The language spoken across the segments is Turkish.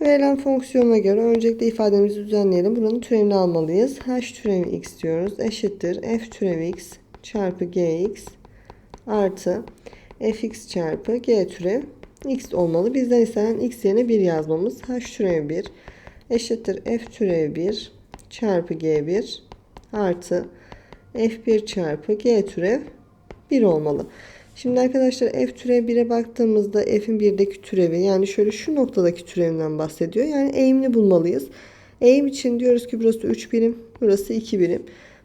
Verilen fonksiyona göre öncelikle ifademizi düzenleyelim. Buranın türevini almalıyız. h türevi x diyoruz. Eşittir f türevi x çarpı gx artı fx çarpı g türev x olmalı. Bizden istenen x yerine 1 yazmamız. h türevi 1 eşittir f türevi 1 çarpı g1 artı f1 çarpı g türev 1 olmalı. Şimdi arkadaşlar f türev 1'e baktığımızda f'in 1'deki türevi yani şöyle şu noktadaki türevinden bahsediyor. Yani eğimini bulmalıyız. Eğim için diyoruz ki burası 3 birim, burası 2 birim.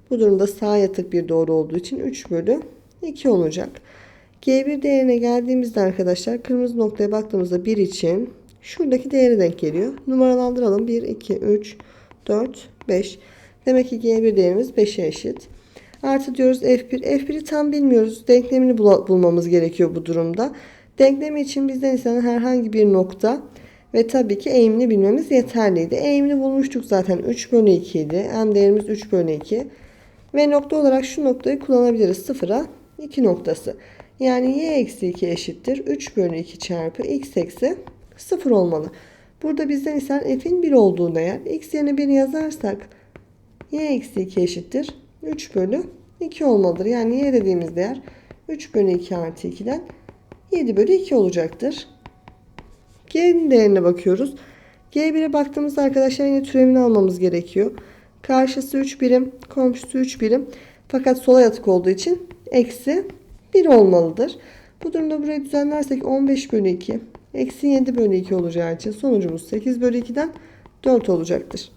Bu durumda sağ yatık bir doğru olduğu için 3 bölü 2 olacak. G1 değerine geldiğimizde arkadaşlar kırmızı noktaya baktığımızda 1 için şuradaki değeri denk geliyor. Numaralandıralım. 1, 2, 3, 4, 5. Demek ki G1 değerimiz 5'e eşit. Artı diyoruz F1. F1'i tam bilmiyoruz. Denklemini bul- bulmamız gerekiyor bu durumda. Denklemi için bizden istenen herhangi bir nokta ve tabii ki eğimini bilmemiz yeterliydi. Eğimini bulmuştuk zaten 3 bölü 2 idi. M değerimiz 3 bölü 2. Ve nokta olarak şu noktayı kullanabiliriz. Sıfıra 2 noktası. Yani y eksi 2 eşittir. 3 bölü 2 çarpı x eksi 0 olmalı. Burada bizden istenen f'in 1 olduğu değer. x yerine 1 yazarsak y eksi 2 eşittir. 3 bölü 2 olmalıdır. Yani y dediğimiz değer 3 bölü 2 artı 2'den 7 bölü 2 olacaktır. G'nin değerine bakıyoruz. G1'e baktığımızda arkadaşlar yine türevini almamız gerekiyor. Karşısı 3 birim, komşusu 3 birim. Fakat sola yatık olduğu için eksi 1 olmalıdır. Bu durumda burayı düzenlersek 15 bölü 2, eksi 7 bölü 2 olacağı için sonucumuz 8 bölü 2'den 4 olacaktır.